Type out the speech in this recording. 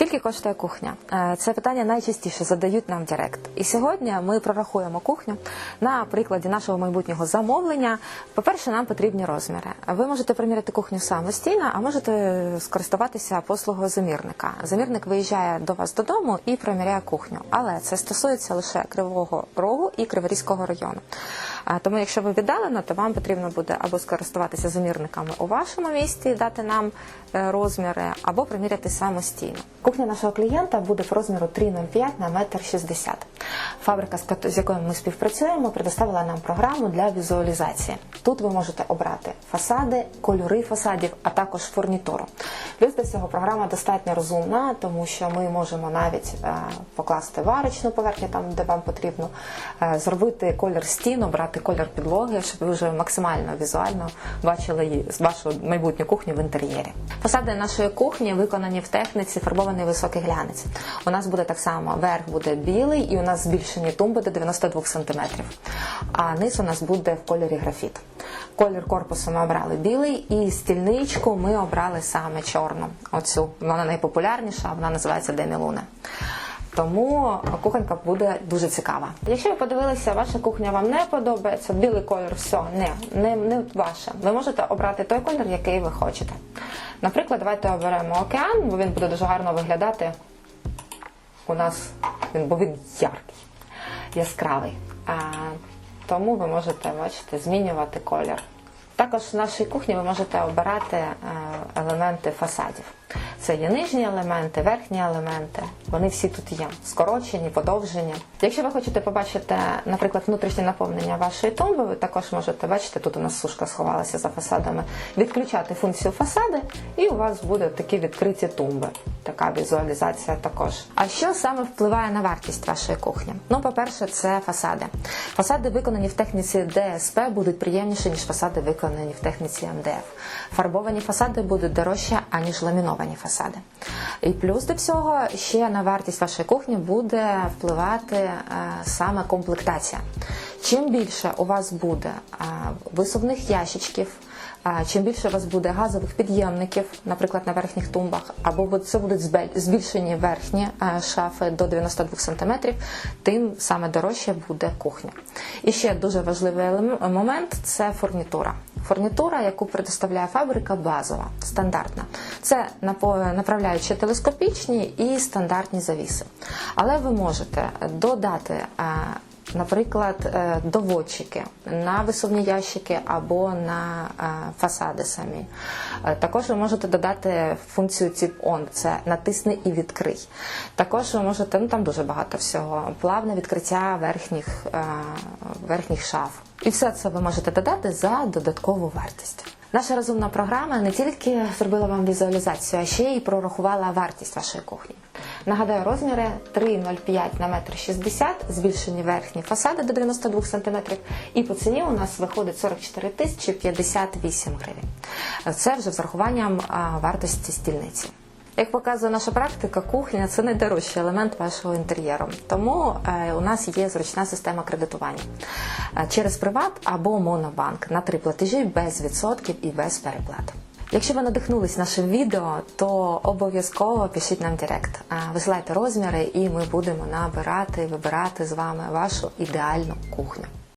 Скільки коштує кухня? Е, Це питання найчастіше задають нам Директ. І сьогодні ми прорахуємо кухню на прикладі нашого майбутнього замовлення. По-перше, нам потрібні розміри. Ви можете приміряти кухню самостійно, а можете скористуватися послугою замірника. Замірник виїжджає до вас додому і приміряє кухню. Але це стосується лише Кривого Рогу і Криворізького району. Тому, якщо ви віддалено, то вам потрібно буде або скористуватися замірниками у вашому місті, дати нам е, розміри, або приміряти самостійно. Кухня нашого клієнта буде в розміру 3,05 на 1,60 м. Фабрика, з якою ми співпрацюємо, предоставила нам програму для візуалізації. Тут ви можете обрати фасади, кольори фасадів, а також фурнітуру. Плюс до цього програма достатньо розумна, тому що ми можемо навіть е, покласти варочну поверхню там, де вам потрібно, е, зробити колір стін, обрати колір підлоги, щоб ви вже максимально візуально бачили вашу майбутню кухню в інтер'єрі. Фасади нашої кухні виконані в техніці фарбований високий глянець. У нас буде так само верх буде білий, і у нас збільшені тумби до 92 см. А низ у нас буде в кольорі графіт. Колір корпусу ми обрали білий, і стільничку ми обрали саме чорну. Оцю вона найпопулярніша, вона називається Демілуне. Тому кухонька буде дуже цікава. Якщо ви подивилися, ваша кухня вам не подобається, білий колір, все, не, не, не ваше. Ви можете обрати той колір, який ви хочете. Наприклад, давайте оберемо океан, бо він буде дуже гарно виглядати. У нас він, бо він яркий, яскравий. А, тому ви можете бачите, змінювати колір. Також в нашій кухні ви можете обирати е, елементи фасадів. Це є нижні елементи, верхні елементи. Вони всі тут є скорочені, подовжені. Якщо ви хочете побачити, наприклад, внутрішнє наповнення вашої тумби, ви також можете бачити, тут у нас сушка сховалася за фасадами, відключати функцію фасади, і у вас будуть такі відкриті тумби. Така візуалізація також. А що саме впливає на вартість вашої кухні? Ну, по-перше, це фасади. Фасади, виконані в техніці ДСП, будуть приємніші, ніж фасади, виконані в техніці МДФ. Фарбовані фасади будуть дорожче, аніж ламіновані фасади. І плюс до всього ще на вартість вашої кухні буде впливати е, саме комплектація. Чим більше у вас буде е, висувних ящичків, Чим більше у вас буде газових підємників, наприклад, на верхніх тумбах, або це будуть збільшені верхні е, шафи до 92 см, тим саме дорожче буде кухня. І ще дуже важливий момент це фурнітура. Фурнітура, яку предоставляє фабрика, базова, стандартна. Це направляючі телескопічні і стандартні завіси. Але ви можете додати. Наприклад, е, доводчики на висувні ящики або на е, фасади самі. Е, Також ви можете додати функцію тип on, це натисни і відкрий. Також ви можете, ну там дуже багато всього, плавне відкриття верхніх, верхніх шаф. І все це ви можете додати за додаткову вартість. Наша розумна програма не тільки зробила вам візуалізацію, а ще й прорахувала вартість вашої кухні. Нагадаю, розміри 3,05 на 1,60 м, збільшені верхні фасади до 92 см, і по ціні у нас виходить 44 тисячі 58 гривень. Це вже з врахуванням вартості стільниці. Як показує наша практика, кухня це найдорожчий елемент вашого інтер'єру. Тому е, у нас є зручна система кредитування Е, через приват або монобанк на три платежі без відсотків і без переплат. Якщо ви надихнулись нашим відео, то обов'язково пишіть нам Директ. Е, Висилайте розміри, і ми будемо набирати, вибирати з вами вашу ідеальну кухню.